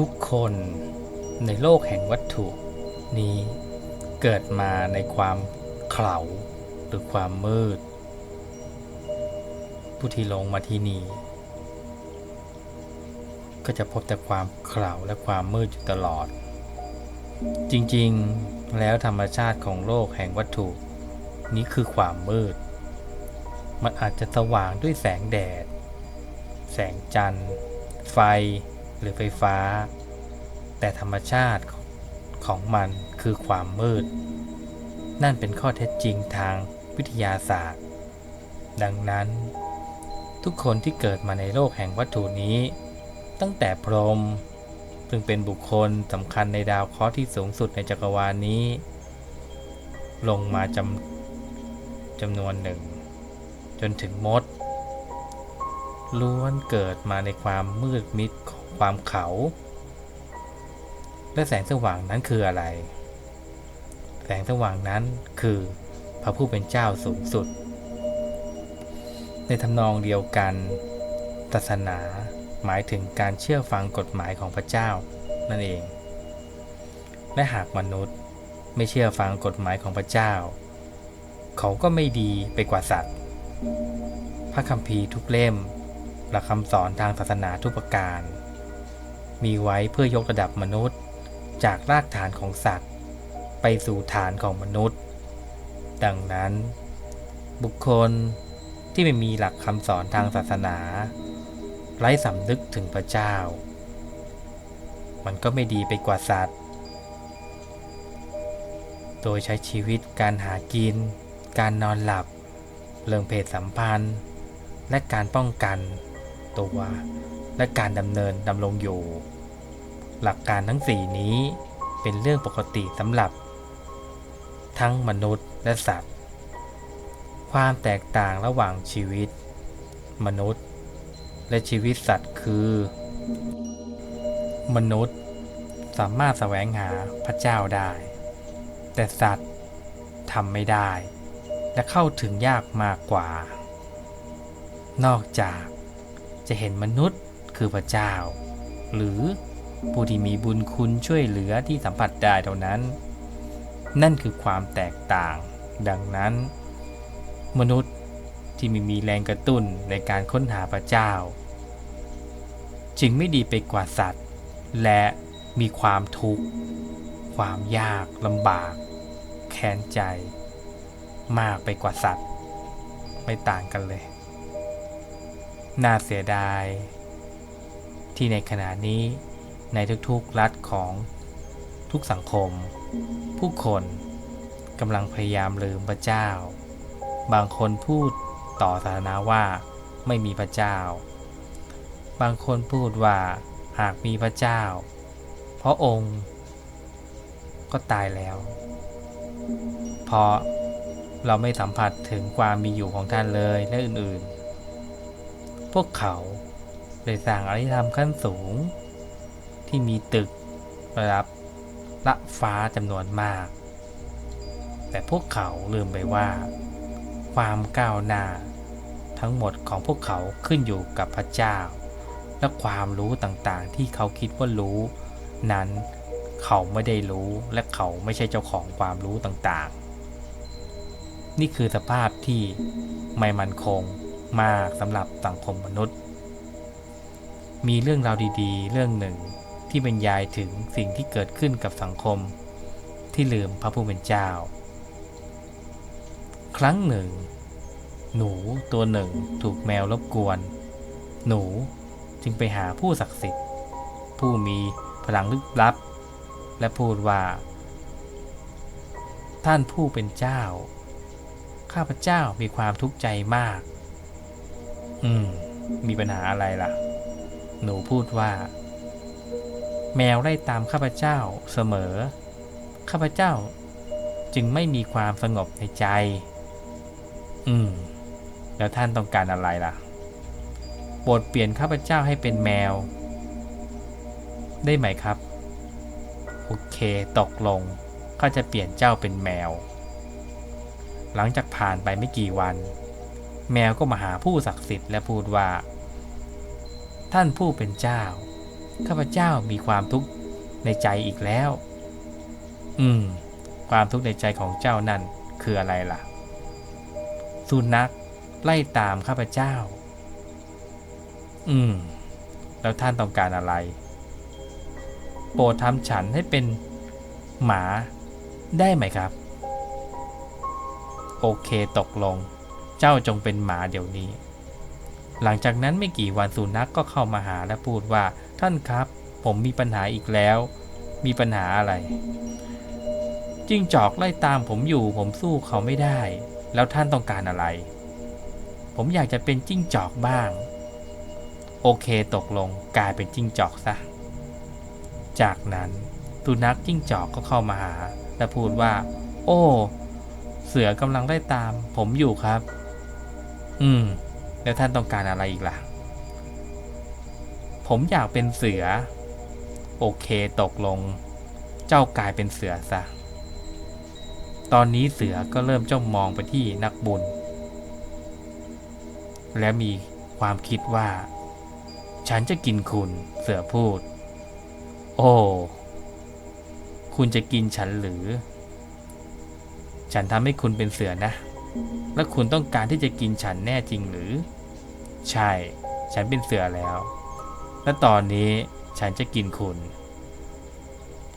ทุกคนในโลกแห่งวัตถุนี้เกิดมาในความเขลาหรือความมืด ผู้ที่ลงมาที่นี่ก็จะพบแต่ความเขลาและความมืดอยู่ตลอด จริงๆแล้วธรรมชาติของโลกแห่งวัตถุ นี้คือความมืด มันอาจจะสว่างด้วยแสงแดด แสงจันทร์ ไฟ หรือไฟฟ้า แต่ธรรมชาติของมันคือความมืด นั่นเป็นข้อเท็จจริงทางวิทยาศาสตร์ ดังนั้น ทุกคนที่เกิดมาในโลกแห่งวัตถุนี้ ตั้งแต่พรหมซึ่งเป็นบุคคลสำคัญในดาวเคราะห์ที่สูงสุดในจักรวาลนี้ ลงมาจำจำนวนหนึ่ง จนถึงมดล้วนเกิดมาในความมืดมิดของ ความเขา และแสงสว่างนั้นคืออะไร แสงสว่างนั้นคือพระผู้เป็นเจ้าสูงสุด ในทำนองเดียวกันศาสนาหมายถึงการเชื่อฟังกฎหมายของพระเจ้านั่นเอง และหากมนุษย์ไม่เชื่อฟังกฎหมายของพระเจ้า เขาก็ไม่ดีไปกว่าสัตว์ พระคัมภีร์ทุกเล่มและคำสอนทางศาสนาทุกประการ มีไว้เพื่อยกระดับมนุษย์ จากรากฐานของสัตว์ ไปสู่ฐานของมนุษย์ ดังนั้น บุคคลที่ไม่มีหลักคำสอนทางศาสนา ไร้สำนึกถึงพระเจ้า มันก็ไม่ดีไปกว่าสัตว์ โดยใช้ชีวิตการหากิน การนอนหลับ เรื่องเพศสัมพันธ์ และการป้องกันตัว และการดำเนินดำรงอยู่ หลักการทั้งสี่นี้เป็นเรื่องปกติสำหรับ ทั้งมนุษย์และสัตว์ ความแตกต่างระหว่างชีวิต มนุษย์ และชีวิตสัตว์คือ มนุษย์สามารถแสวงหาพระเจ้าได้ แต่สัตว์ทำไม่ได้ และเข้าถึงยากมากกว่า นอกจากจะเห็นมนุษย์ คือพระเจ้า หรือผู้ที่มีบุญคุณช่วยเหลือที่สัมผัสได้เท่านั้น นั่นคือความแตกต่าง ดังนั้น มนุษย์ที่ไม่มีแรงกระตุ้นในการค้นหาพระเจ้า จึงไม่ดีไปกว่าสัตว์ และมีความทุกข์ ความยากลำบาก แค้นใจ มากไปกว่าสัตว์ ไม่ต่างกันเลย น่าเสียดาย ที่ในขณะนี้ในทุกๆรัฐของทุกสังคม ผู้คนกำลังพยายามลืมพระเจ้า บางคนพูดต่อสาธารณะว่าไม่มีพระเจ้า บางคนพูดว่าหากมีพระเจ้า เพราะองค์ก็ตายแล้ว เพราะเราไม่สัมผัสถึงความมีอยู่ของท่านเลยและอื่นๆ พวกเขา เลยสร้างอารยธรรมขั้นสูง ที่มีตึกระดับละฟ้าจำนวนมาก แต่พวกเขาลืมไปว่า ความก้าวหน้า ทั้งหมดของพวกเขาขึ้นอยู่กับพระเจ้า และความรู้ต่างๆ ที่เขาคิดว่ารู้ นั้นเขาไม่ได้รู้และเขาไม่ใช่เจ้าของความรู้ต่างๆ นี่คือสภาพที่ไม่มั่นคงมากสำหรับสังคมมนุษย์ มีเรื่องราวดีๆ เรื่องหนึ่งที่บรรยายถึงสิ่งที่เกิดขึ้นกับสังคม ที่ลืมพระผู้เป็นเจ้า ครั้งหนึ่ง หนูตัวหนึ่งถูกแมวรบกวน หนูจึงไปหาผู้ศักดิ์สิทธิ์ ผู้มีพลังลึกลับ และพูดว่า ท่านผู้เป็นเจ้า ข้าพเจ้ามีความทุกข์ใจมาก อืม มีปัญหาอะไรล่ะ หนูพูดว่า แมวไล่ตามข้าพเจ้าเสมอ ข้าพเจ้าจึงไม่มีความสงบในใจ อืม แล้วท่านต้องการอะไรล่ะโปรดเปลี่ยนข้าพเจ้าให้เป็นแมว ได้ไหมครับ โอเค ตกลงก็จะเปลี่ยนเจ้าเป็นแมว หลังจากผ่านไปไม่กี่วัน แมวก็มาหาผู้ศักดิ์สิทธิ์และพูดว่า ท่านผู้เป็นเจ้า ข้าพเจ้ามีความทุกข์ในใจอีกแล้ว อืม ความทุกข์ในใจของเจ้านั่นคืออะไรล่ะ สุนัขไล่ตามข้าพเจ้า อืม แล้วท่านต้องการอะไร โปรดทำฉันให้เป็นหมาได้ไหมครับ โอเคตกลง เจ้าจงเป็นหมาเดี๋ยวนี้ หลังจากนั้นไม่กี่วันสุนัขกก็เข้ามาหาและพูดว่า ท่านครับ ผมมีปัญหาอีกแล้ว มีปัญหาอะไรจิ้งจอกไล่ตามผมอยู่ผมสู้เขาไม่ได้ แล้วท่านต้องการอะไร ผมอยากจะเป็นจิ้งจอกบ้าง โอเคตกลงกลายเป็นจิ้งจอกซะ จากนั้นสุนัขจิ้งจอกก็เข้ามาหา และพูดว่า โอ้ เสือกำลังไล่ตาม ผมอยู่ครับ อืม แล้วท่านต้องการอะไรอีกล่ะ ผมอยากเป็นเสือ โอเคตกลง เจ้ากลายเป็นเสือซะ ตอนนี้เสือก็เริ่มจ้องมองไปที่นักบุญ และมีความคิดว่า ฉันจะกินคุณเสือพูด โอ้คุณจะกินฉันหรือ ฉันทำให้คุณเป็นเสือนะ และคุณต้องการที่จะกินฉันแน่จริงหรือ ใช่ ฉันเป็นเสือแล้ว และตอนนี้ฉันจะกินคุณ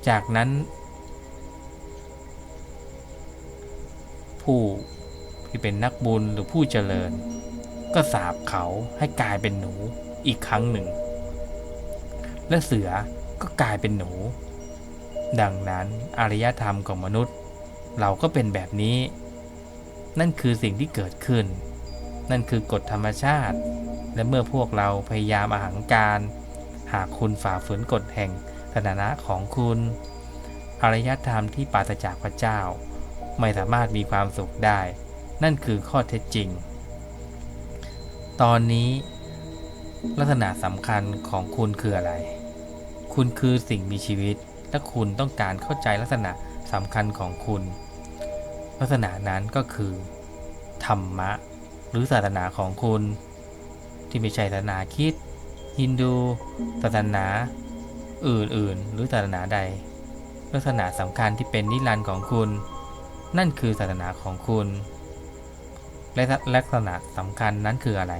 จากนั้น ผู้ที่เป็นนักบุญหรือผู้เจริญ ก็สาบเขาให้กลายเป็นหนูอีกครั้งหนึ่ง และเสือก็กลายเป็นหนู ดังนั้นอารยธรรมของมนุษย์ เราก็เป็นแบบนี้ นั่นคือสิ่งที่เกิดขึ้น นั่นคือกฎธรรมชาติ และเมื่อพวกเราพยายามอาหังการ หากคุณฝ่าฝืนกฎแห่งสถานะของคุณอารยธรรมที่ปราศจากพระเจ้า ไม่สามารถมีความสุขได้ นั่นคือข้อเท็จจริง ตอนนี้ลักษณะสำคัญของคุณคืออะไร คุณคือสิ่งมีชีวิต และคุณต้องการเข้าใจลักษณะสำคัญของคุณ ลักษณะนั้นก็คือ ธรรมะ หรือศาสนาของคุณ ที่ไม่ใช่ศาสนาคิดฮินดูศาสนา อื่นๆ หรือศาสนาใด ลักษณะสำคัญที่เป็นนิรันดร์ของคุณ นั่นคือศาสนาของคุณ และลักษณะสำคัญนั้นคืออะไร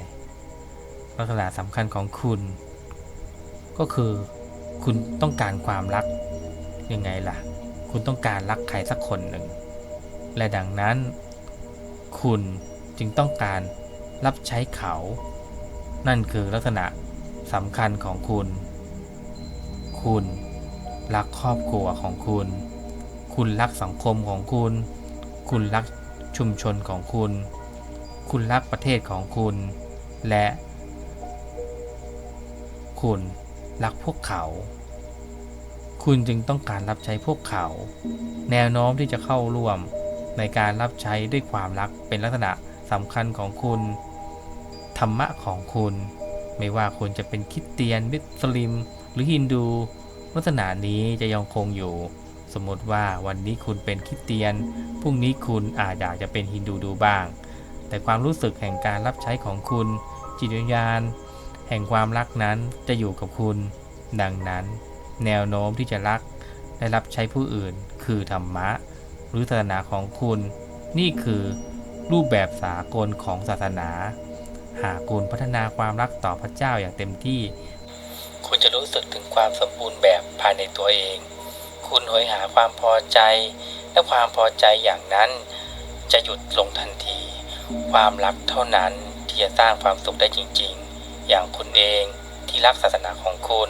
ลักษณะสำคัญของคุณ ก็คือคุณต้องการความรักยังไงล่ะ คุณต้องการรักใครสักคนหนึ่ง และดังนั้น คุณจึงต้องการรับใช้เขา นั่นคือลักษณะสำคัญของคุณ คุณรักครอบครัวของคุณ คุณรักสังคมของคุณ คุณรักชุมชนของคุณ คุณรักประเทศของคุณ และ คุณรักพวกเขา คุณจึงต้องการรับใช้พวกเขา แนวโน้มที่จะเข้าร่วม ในการรับใช้ด้วยความรักเป็นลักษณะสำคัญของคุณ ธรรมะของคุณ ไม่ว่าคุณจะเป็นคริสเตียนมุสลิม หรือฮินดูลักษณะนี้จะยังคงอยู่ สมมติว่าวันนี้คุณเป็นคริสเตียนพรุ่งนี้คุณอาจอยากจะเป็นฮินดูดูบ้าง แต่ความรู้สึกแห่งการรับใช้ของคุณ จิตวิญญาณ แห่งความรักนั้นจะอยู่กับคุณ ดังนั้น แนวโน้มที่จะรักและรับใช้ผู้อื่นคือธรรมะ หรือศาสนาของคุณ นี่คือรูปแบบสากลของศาสนา หากคุณพัฒนาความรักต่อพระเจ้าอย่างเต็มที่ คุณจะรู้สึกถึงความสมบูรณ์แบบภายในตัวเอง คุณหอยหาความพอใจ และความพอใจอย่างนั้น จะหยุดลงทันที ความรักเท่านั้นที่จะสร้างความสุขได้จริง ๆ อย่างคุณเองที่รักศาสนาของคุณ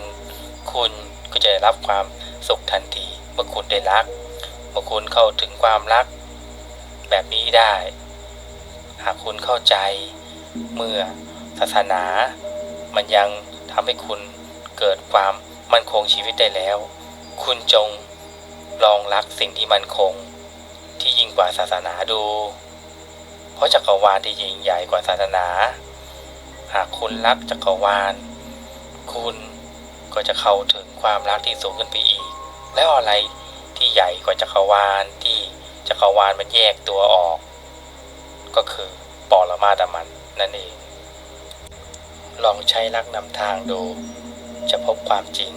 คุณก็จะได้รับความสุขทันทีเมื่อคุณได้รักื่อคุณเข้าถึงความรักแบบนี้ได้ หากคุณเข้าใจเมื่อศาสนา มันยังทำให้คุณเกิดความมั่นคงชีวิตได้แล้ว คุณจงลองรักสิ่งที่มั่นคง ที่ยิ่งกว่าศาสนาดู เพราะจักรวาลที่ยิ่งใหญ่กว่าศาสนา หากคุณรักจักรวาล คุณก็จะเข้าถึงความรักที่สูงขึ้นไปอีก แล้วอะไร ใหญ่กว่าจักรวาลที่จักรวาลมันแยกตัวออก ก็คือปรมาตมันนั่นเอง ลองใช้ลักนำทางดู จะพบความจริง